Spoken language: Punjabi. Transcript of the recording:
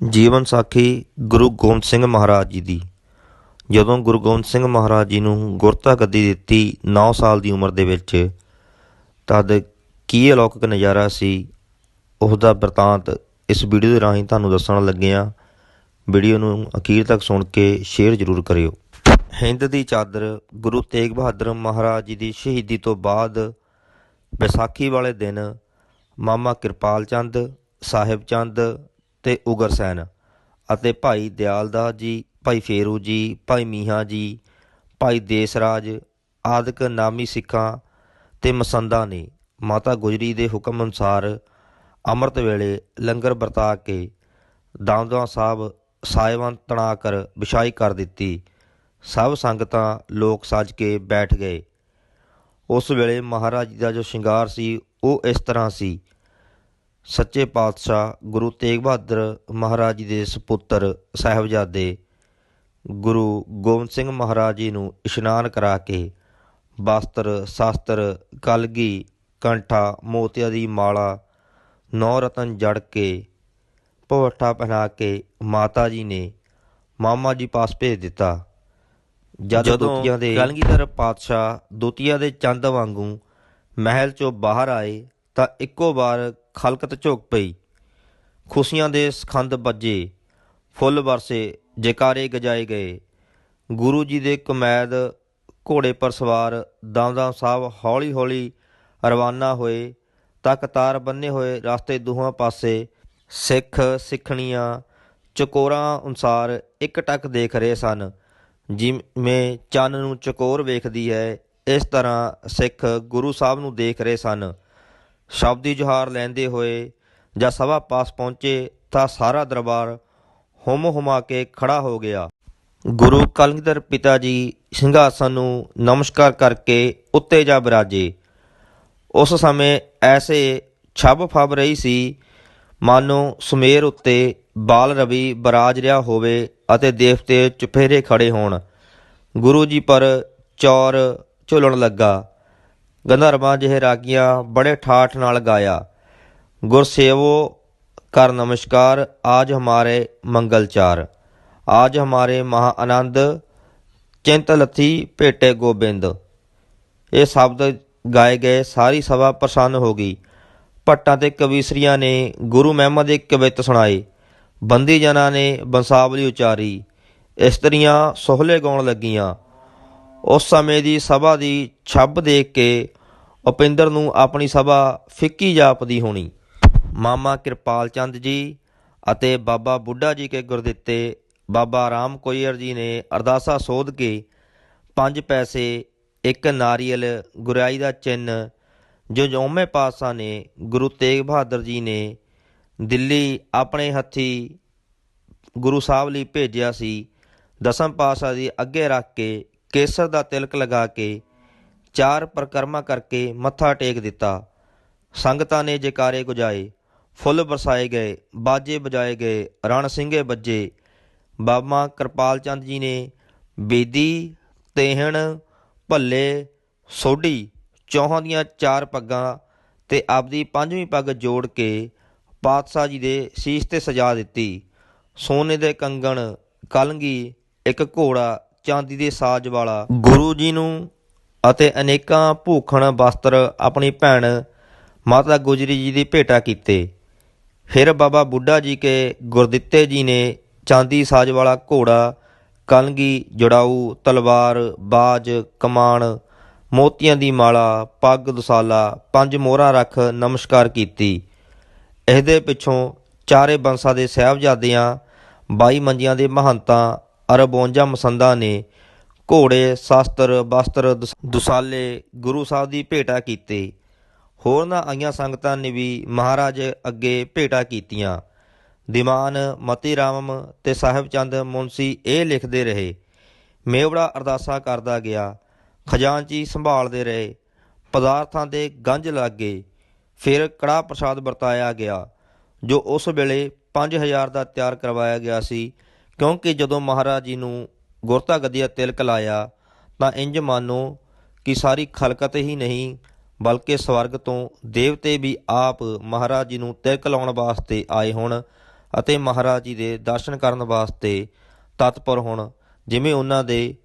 ਜੀਵਨ ਸਾਖੀ ਗੁਰੂ ਗੋਬਿੰਦ ਸਿੰਘ ਮਹਾਰਾਜ ਜੀ ਦੀ। ਜਦੋਂ ਗੁਰੂ ਗੋਬਿੰਦ ਸਿੰਘ ਮਹਾਰਾਜ ਜੀ ਨੂੰ ਗੁਰਤਾ ਗੱਦੀ ਦਿੱਤੀ 9 ਸਾਲ ਦੀ ਉਮਰ ਦੇ ਵਿੱਚ, ਤਦ ਕੀ ਅਲੌਕਿਕ ਨਜ਼ਾਰਾ ਸੀ ਉਸ ਦਾ ਬਿਰਤਾਂਤ ਇਸ ਵੀਡੀਓ ਦੇ ਰਾਹੀਂ ਤੁਹਾਨੂੰ ਦੱਸਣ ਲੱਗੇ ਹਾਂ ਵੀਡੀਓ ਨੂੰ ਅਖੀਰ ਤੱਕ ਸੁਣ ਕੇ ਸ਼ੇਅਰ ਜ਼ਰੂਰ ਕਰਿਓ। ਹਿੰਦ ਦੀ ਚਾਦਰ ਗੁਰੂ ਤੇਗ ਬਹਾਦਰ ਮਹਾਰਾਜ ਜੀ ਦੀ ਸ਼ਹੀਦੀ ਤੋਂ ਬਾਅਦ ਵਿਸਾਖੀ ਵਾਲੇ ਦਿਨ ਮਾਮਾ ਕਿਰਪਾਲ ਚੰਦ, ਸਾਹਿਬ ਚੰਦ ਤੇ ਉਗਰਸੈਨ ਅਤੇ ਭਾਈ ਦਿਆਲਦਾਸ ਜੀ, ਭਾਈ ਫੇਰੂ ਜੀ, ਭਾਈ ਮੀਹਾ ਜੀ, ਭਾਈ ਦੇਸਰਾਜ ਆਦਿਕ ਨਾਮੀ ਸਿੱਖਾਂ ਤੇ ਮਸੰਦਾ ਨੇ ਮਾਤਾ ਗੁਜਰੀ ਦੇ ਹੁਕਮ ਅਨੁਸਾਰ ਅੰਮ੍ਰਿਤ ਵੇਲੇ ਲੰਗਰ ਵਰਤਾ ਕੇ ਦਾਮਦਵਾ ਸਾਹਿਬ ਸਾਇਵਾਨ ਤਣਾ ਕਰ ਵਿਛਾਈ ਕਰ ਦਿੱਤੀ। ਸਭ ਸੰਗਤਾਂ ਲੋਕ ਸੱਜ ਕੇ ਬੈਠ ਗਏ। ਉਸ ਵੇਲੇ ਮਹਾਰਾਜ ਦਾ ਜੋ ਸ਼ਿੰਗਾਰ ਸੀ, ਉਹ ਇਸ ਤਰ੍ਹਾਂ ਸੀ। ਸੱਚੇ ਪਾਤਸ਼ਾਹ ਗੁਰੂ ਤੇਗ ਬਹਾਦਰ ਮਹਾਰਾਜ ਜੀ ਦੇ ਸੁਪੁੱਤਰ ਸਾਹਿਬਜ਼ਾਦੇ ਗੁਰੂ ਗੋਬਿੰਦ ਸਿੰਘ ਮਹਾਰਾਜ ਜੀ ਨੂੰ ਇਸ਼ਨਾਨ ਕਰਾ ਕੇ ਵਸਤਰ ਸ਼ਾਸਤਰ ਕਲਗੀ ਕੰਠਾ ਮੋਤੀਆਂ ਦੀ ਮਾਲਾ ਨੌ ਰਤਨ ਜੜ ਕੇ ਭਵੱਠਾ ਪਹਿਨਾ ਕੇ ਮਾਤਾ ਜੀ ਨੇ ਮਾਮਾ ਜੀ ਪਾਸ ਭੇਜ ਦਿੱਤਾ। ਜਦੋਂ ਦੋਤੀਆਂ ਦੇ ਕਲਗੀਧਰ ਪਾਤਸ਼ਾਹ ਦੋਤੀਆਂ ਦੇ ਚੰਦ ਵਾਂਗੂ ਮਹਿਲ ਚੋਂ ਬਾਹਰ ਆਏ ਤਾਂ ਇੱਕੋ ਵਾਰ ਖਲਕਤ ਝੁਕ ਪਈ। ਖੁਸ਼ੀਆਂ ਦੇ ਸਖੰਦ ਵੱਜੇ, ਫੁੱਲ ਵਰਸੇ, ਜੈਕਾਰੇ ਗਜਾਏ ਗਏ। ਗੁਰੂ ਜੀ ਦੇ ਕਮੈਦ ਘੋੜੇ ਪਰ ਸਵਾਰ ਦਮਦਮ ਸਾਹਿਬ ਹੌਲੀ-ਹੌਲੀ ਰਵਾਨਾ ਹੋਏ ਤਾਂ ਕਤਾਰ ਬੰਨੇ ਹੋਏ ਰਸਤੇ ਦੋਹਾਂ ਪਾਸੇ, ਸਿੱਖ ਸਿੱਖਣੀਆਂ ਚਕੋਰਾਂ ਅਨੁਸਾਰ ਇੱਕ ਟੱਕ ਦੇਖ ਰਹੇ ਸਨ, ਜਿਵੇਂ ਚੰਨ ਨੂੰ ਚਕੋਰ ਵੇਖਦੀ ਹੈ, ਇਸ ਤਰ੍ਹਾਂ ਸਿੱਖ ਗੁਰੂ ਸਾਹਿਬ ਨੂੰ ਦੇਖ ਰਹੇ ਸਨ। ਸ਼ਬਦੀ ਜੁਹਾਰ ਲੈਂਦੇ ਹੋਏ ਜਦ ਸਭਾ ਪਾਸ ਪਹੁੰਚੇ ਤਾਂ ਸਾਰਾ ਦਰਬਾਰ ਹੁਮ ਹੁਮਾ ਕੇ ਖੜਾ ਹੋ ਗਿਆ। ਗੁਰੂ ਕਲਗੀਧਰ ਪਿਤਾ ਜੀ ਸਿੰਘਾਸਨ ਨੂੰ ਨਮਸਕਾਰ ਕਰਕੇ ਉੱਤੇ ਜਾ ਬਿਰਾਜੇ। ਉਸ ਸਮੇਂ ਐਸੇ ਛੱਬ ਫੱਬ ਰਹੀ ਸੀ, ਮਾਨੋ ਸੁਮੇਰ ਉੱਤੇ ਬਾਲ ਰਵੀ ਬਰਾਜ ਰਿਹਾ ਹੋਵੇ ਅਤੇ ਦੇਵਤੇ ਚੁਫੇਰੇ ਖੜੇ ਹੋਣ। ਗੁਰੂ ਜੀ ਪਰ ਚੌਰ ਝੁਲਣ ਲੱਗਾ। ਗੰਧਰਵਾਂ ਜਿਹੇ ਰਾਗੀਆਂ ਬੜੇ ਠਾਠ ਨਾਲ ਗਾਇਆ। ਗੁਰਸੇਵੋ ਕਰ ਨਮਸਕਾਰ, ਆਜ ਹਮਾਰੇ ਮੰਗਲਚਾਰ ਆਜ ਹਮਾਰੇ ਮਹਾ ਆਨੰਦ, ਚਿੰਤ ਲਥੀ ਭੇਟੇ ਗੋਬਿੰਦ। ਇਹ ਸ਼ਬਦ ਗਾਏ ਗਏ ਸਾਰੀ ਸਭਾ ਪ੍ਰਸੰਨ ਹੋ ਗਈ। ਭੱਟਾਂ ਤੇ ਕਵੀਸਰੀਆਂ ਨੇ ਗੁਰੂ ਮਹਿਮਾ ਦੇ ਕਵਿਤ ਸੁਣਾਏ। ਬੰਦੀ ਜਨਾਂ ਨੇ ਬੰਸਾਵਲੀ ਉਚਾਰੀ। ਇਸਤਰੀਆਂ ਸੋਹਲੇ ਗਾਉਣ ਲੱਗੀਆਂ। ਉਸ ਸਮੇਂ ਦੀ ਸਭਾ ਦੀ ਛੱਬ ਦੇਖ ਕੇ ਉਪਿੰਦਰ ਨੂੰ ਆਪਣੀ ਸਭਾ ਫਿੱਕੀ ਜਾਪਦੀ ਹੋਣੀ। ਮਾਮਾ ਕਿਰਪਾਲ ਚੰਦ ਜੀ ਅਤੇ ਬਾਬਾ ਬੁੱਢਾ ਜੀ ਕੇ ਗੁਰਦਿੱਤੇ ਬਾਬਾ ਰਾਮ ਕੋਈਰ ਜੀ ਨੇ ਅਰਦਾਸਾ ਸੋਧ ਕੇ ਪੰਜ ਪੈਸੇ, ਇੱਕ ਨਾਰੀਅਲ ਗੁਰਿਆਈ ਦਾ ਚਿੰਨ ਜੋ ਜੋਮੇ ਪਾਤਸ਼ਾਹ ਨੇ ਗੁਰੂ ਤੇਗ ਬਹਾਦਰ ਜੀ ਨੇ ਦਿੱਲੀ ਆਪਣੇ ਹੱਥੀ ਗੁਰੂ ਸਾਹਿਬ ਲਈ ਭੇਜਿਆ ਸੀ। ਦਸਮ ਪਾਤਸ਼ਾਹ ਦੀ ਅੱਗੇ ਰੱਖ ਕੇ ਕੇਸਰ ਦਾ ਤਿਲਕ ਲਗਾ ਕੇ ਚਾਰ ਪ੍ਰਕਰਮਾ ਕਰਕੇ ਮੱਥਾ ਟੇਕ ਦਿੱਤਾ। ਸੰਗਤਾਂ ਨੇ ਜੈਕਾਰੇ ਗੁਜਾਏ, ਫੁੱਲ ਬਰਸਾਏ ਗਏ, ਬਾਜੇ ਵਜਾਏ ਗਏ, ਰਣ ਸਿੰਘੇ ਵੱਜੇ। ਬਾਬਾ ਕਿਰਪਾਲ ਚੰਦ ਜੀ ਨੇ ਬੇਦੀ, ਤੇਹਣ, ਭੱਲੇ, ਸੋਢੀ ਚੌਹਾਂ ਦੀਆਂ ਚਾਰ ਪੱਗਾਂ ਤੇ ਆਪਦੀ ਪੰਜਵੀਂ ਪੱਗ ਜੋੜ ਕੇ ਪਾਤਸ਼ਾਹ ਜੀ ਦੇ ਸੀਸ ਤੇ ਸਜਾ ਦਿੱਤੀ। ਸੋਨੇ ਦੇ ਕੰਗਣ, ਕਲੰਗੀ, ਇੱਕ ਘੋੜਾ, ਚਾਂਦੀ ਦੇ ਸਾਜ ਵਾਲਾ। ਗੁਰੂ ਜੀ ਨੂੰ ਅਤੇ ਅਨੇਕਾਂ ਭੂਖਣ ਵਸਤਰ ਆਪਣੀ ਭੈਣ ਮਾਤਾ ਗੁਜਰੀ ਜੀ ਦੀ ਭੇਟਾ ਕੀਤੇ। ਫਿਰ ਬਾਬਾ ਬੁੱਢਾ ਜੀ ਕੇ ਗੁਰਦਿੱਤੇ ਜੀ ਨੇ ਚਾਂਦੀ ਸਾਜ ਵਾਲਾ ਘੋੜਾ, ਕਲਗੀ, ਜੜਾਊ, ਤਲਵਾਰ, ਬਾਜ, ਕਮਾਨ, ਮੋਤੀਆਂ ਦੀ ਮਾਲਾ, ਪੱਗ, ਦੁਸਾਲਾ, ਪੰਜ ਮੋਹਰਾਂ ਰੱਖ ਨਮਸਕਾਰ ਕੀਤੀ। ਇਹਦੇ ਪਿੱਛੋਂ ਚਾਰੇ ਬੰਸਾਂ ਦੇ ਸਹਿਬਜ਼ਾਦਿਆਂ 22 ਮੰਜੀਆਂ ਦੇ ਮਹੰਤਾਂ ਅਰ 52 ਮਸੰਦਾਂ ਨੇ ਘੋੜੇ, ਸ਼ਾਸਤਰ, ਵਸਤਰ, ਦਸ- ਦੁਸਾਲੇ, ਗੁਰੂ ਸਾਹਿਬ ਦੀ ਭੇਟਾ ਕੀਤੇ। ਹੋਰਨਾਂ ਆਈਆਂ ਸੰਗਤਾਂ ਨੇ ਵੀ ਮਹਾਰਾਜ ਅੱਗੇ ਭੇਟਾ ਕੀਤੀਆਂ। ਦੀਵਾਨ, ਮਤੀ ਰਾਮਮ ਤੇ ਸਾਹਿਬ ਚੰਦ ਮੁੰਸੀ ਇਹ ਲਿਖਦੇ ਰਹੇ। ਮੇਵੜਾ ਅਰਦਾਸਾ ਕਰਦਾ ਗਿਆ। ਖਜ਼ਾਨਚੀ ਸੰਭਾਲਦੇ ਰਹੇ। ਪਦਾਰਥਾਂ ਦੇ ਗੰਜ ਲੱਗੇ। ਫਿਰ ਕੜਾ ਪ੍ਰਸਾਦ ਵਰਤਾਇਆ ਗਿਆ, ਜੋ ਉਸ ਵੇਲੇ 5000 ਦਾ ਤਿਆਰ ਕਰਵਾਇਆ ਗਿਆ ਸੀ, ਕਿਉਂਕਿ ਜਦੋਂ ਮਹਾਰਾਜ ਜੀ ਨੂੰ ਗੁਰਤਾ ਗਦੀਆ ਤਿਲਕ ਲਾਇਆ ਤਾਂ ਇੰਜ ਮਾਨੋ ਕਿ ਸਾਰੀ ਖਲਕਤ ਹੀ ਨਹੀਂ, ਬਲਕਿ ਸਵਰਗ ਤੋਂ ਦੇਵਤੇ ਵੀ ਆਪ ਮਹਾਰਾਜ ਜੀ ਨੂੰ ਤਿਲਕ ਲਾਉਣ ਵਾਸਤੇ ਆਏ ਹੋਣ ਅਤੇ ਮਹਾਰਾਜ ਜੀ ਦੇ ਦਰਸ਼ਨ ਕਰਨ ਵਾਸਤੇ ਤਤਪਰ ਹੋਣ, ਜਿਵੇਂ ਉਹਨਾਂ ਦੇ